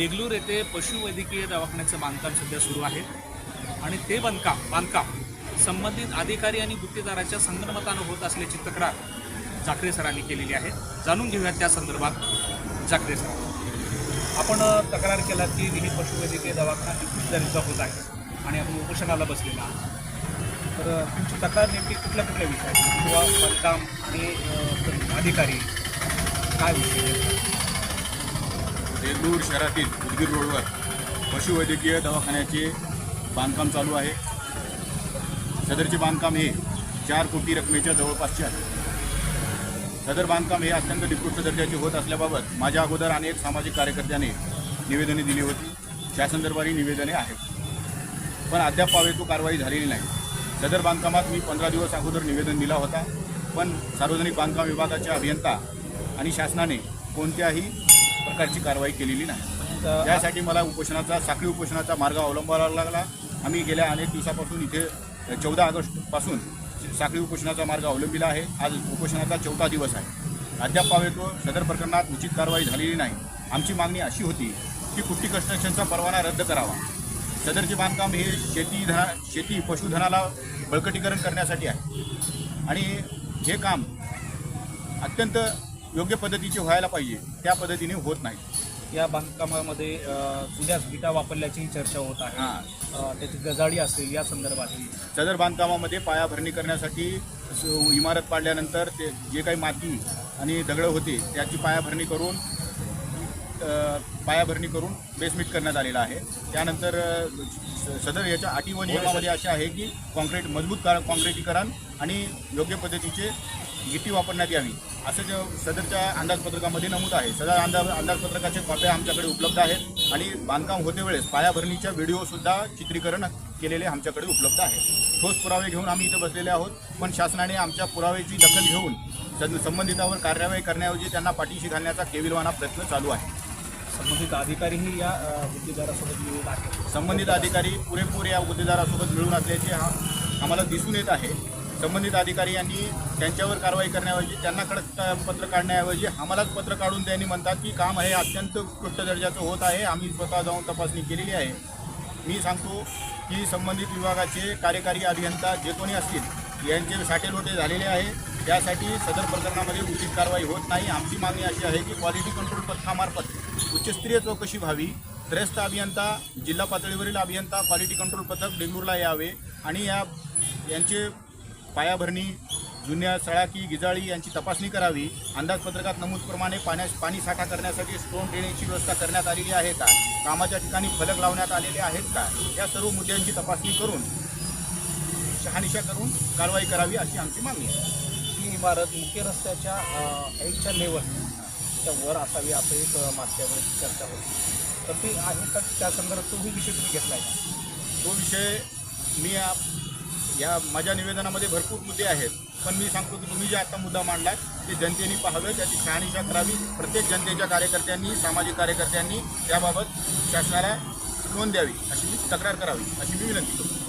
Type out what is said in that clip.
देगलूर येथे पशुवैद्यकीय दवाखान्याचं बांधकाम सध्या सुरू आहे. आणि ते बांधकाम बांधकाम संबंधित अधिकारी आणि गुत्तेदाराच्या संगनमतानं होत असल्याची तक्रार जाखरे सरांनी केलेली आहे. जाणून घेऊयात त्या संदर्भात जाकरे सर. आपण तक्रार केला की विहित पशुवैद्यकीय दवाखाना एकवीस होत आहे आणि आपण उपोषणाला बसलेला आहात. तर तुमची तक्रार नेमकी कुठल्या कुठल्या विषयाची किंवा बांधकाम आणि अधिकारी काय विषय देगलूर शहरातील उदगीर रोडवर पशुवैद्यकीय दवाखान्याचे बांधकाम चालू आहे. सदरचे बांधकाम हे चार कोटी रकमेच्या जवळपासचे आहे. सदर बांधकाम हे अत्यंत निकृष्ट दर्जाचे होत असल्याबाबत माझ्या अगोदर अनेक सामाजिक कार्यकर्त्याने निवेदने दिली होती. शासन दरबारी निवेदने आहेत. पण अद्याप पावेतू कारवाई झालेली नाही. सदर बांधकामात मी पंधरा दिवस अगोदर निवेदन दिला होता. पण सार्वजनिक बांधकाम विभागाच्या अभियंता आणि शासनाने कोणत्याही प्रकारची कारवाई केलेली नाही. तर त्यासाठी मला उपोषणाचा साखळी उपोषणाचा मार्ग अवलंबावा लागला. आम्ही गेल्या अनेक दिवसापासून इथे चौदा ऑगस्टपासून साखळी उपोषणाचा मार्ग अवलंबिला आहे. आज उपोषणाचा चौथा दिवस आहे. अद्याप पावेतो सदर प्रकरणात उचित कारवाई झालेली नाही. आमची मागणी अशी होती की कुट्टी कन्स्ट्रक्शनचा परवाना रद्द करावा. सदरचे बांधकाम हे शेती धना शेती पशुधनाला बळकटीकरण करण्यासाठी आहे. आणि हे काम अत्यंत योग्य पद्धतीचे व्हायला पाहिजे त्या पद्धतीने होत नाही. या बांधकामामध्ये अ, विटा वापरल्याची चर्चा होत आहे. हां. अ, त्याची गजाडी असेल या संदर्भातही सदर बांधकामामध्ये पायाभरणी करण्यासाठी स- इमारत पाडल्यानंतर ते जे काही माती आणि दगडं होते त्याची पायाभरणी करून अ, पायाभरणी करून बेसमीट करण्यात आलेलं आहे. त्यानंतर अ, स- सदर याच्या अटी व नियमामध्ये असे आहे की कॉन्क्रीट मजबूत कार कॉन्क्रिटीकरण आणि योग्य पद्धतीचे गिट्टी वापरण्यात यावी. असं जे सदरच्या अंदाजपत्रकामध्ये नमूद आहे. सदर अंदाज अंदाजपत्रकाचे कॉप्या आमच्याकडे उपलब्ध आहेत आणि बांधकाम होते वेळेस पायाभरणीच्या व्हिडिओसुद्धा चित्रीकरण केलेले आमच्याकडे उपलब्ध आहे. ठोस पुरावे घेऊन आम्ही इथं बसलेले आहोत. पण शासनाने आमच्या पुराव्याची दखल घेऊन सद संबंधितावर कार्यवाही करण्याऐवजी त्यांना पाठीशी घालण्याचा केविलवाना प्रयत्न चालू आहे. संबंधित अधिकारीही या गुत्तेदारासोबत मिळून आहेत. संबंधित अधिकारी पुरेपूर या गुन्हेगारासोबत मिळून असल्याचे हा आम्हाला दिसून येत आहे. संबंधित अधिकारी यांनी त्यांच्यावर कारवाई करण्याऐवजी त्यांना कडक पत्र काढण्याऐवजी आम्हालाच पत्र काढून त्यांनी म्हणतात की काम हे अत्यंत उत्कृष्ट दर्जाचं होत आहे. आम्ही स्वतः जाऊन तपासणी केलेली आहे. मी सांगतो की संबंधित विभागाचे कार्यकारी अभियंता जे कोणी असतील यांचे साठेलोटे झालेले आहे. त्यासाठी सदर प्रकरणामध्ये उचित कारवाई होत नाही. आमची मागणी अशी आहे की क्वालिटी कंट्रोल पथकामार्फत उच्चस्तरीय चौकशी व्हावी. त्रयस्थ अभियंता जिल्हा पातळीवरील अभियंता क्वालिटी कंट्रोल पथक बेंगळूरला यावे आणि या यांचे पायाभरणी जुन्या सळाकी गिजाळी यांची तपासणी करावी. अंदाजपत्रकात नमूदप्रमाणे पाण्यास पाणी साठा करण्यासाठी स्टोन ड्रेनेजची व्यवस्था करण्यात आलेली आहे का? कामाच्या ठिकाणी फलक लावण्यात आलेले आहेत का? या सर्व मुद्द्यांची तपासणी करून शहानिशा करून कारवाई करावी अशी आमची मागणी आहे. ही इमारत मुख्य रस्त्याच्या अ, एकच्या लेवल च्या वर असावी असं एक मागच्या वेळेस चर्चा होती. तर ती आहे का? त्या संदर्भात तोही विषय तुम्ही घेतला आहे का? तो विषय मी या माझ्या निवेदनामध्ये भरपूर मुद्दे आहेत. पण मी सांगतो की तुम्ही जे आता मुद्दा मांडलात ते जनतेने पाहावे त्याची शहानिशा करावी. प्रत्येक जनतेच्या कार्यकर्त्यांनी सामाजिक कार्यकर्त्यांनी त्याबाबत शासनाला नोंद द्यावी अशी मी तक्रार करावी अशी मी विनंती करतो.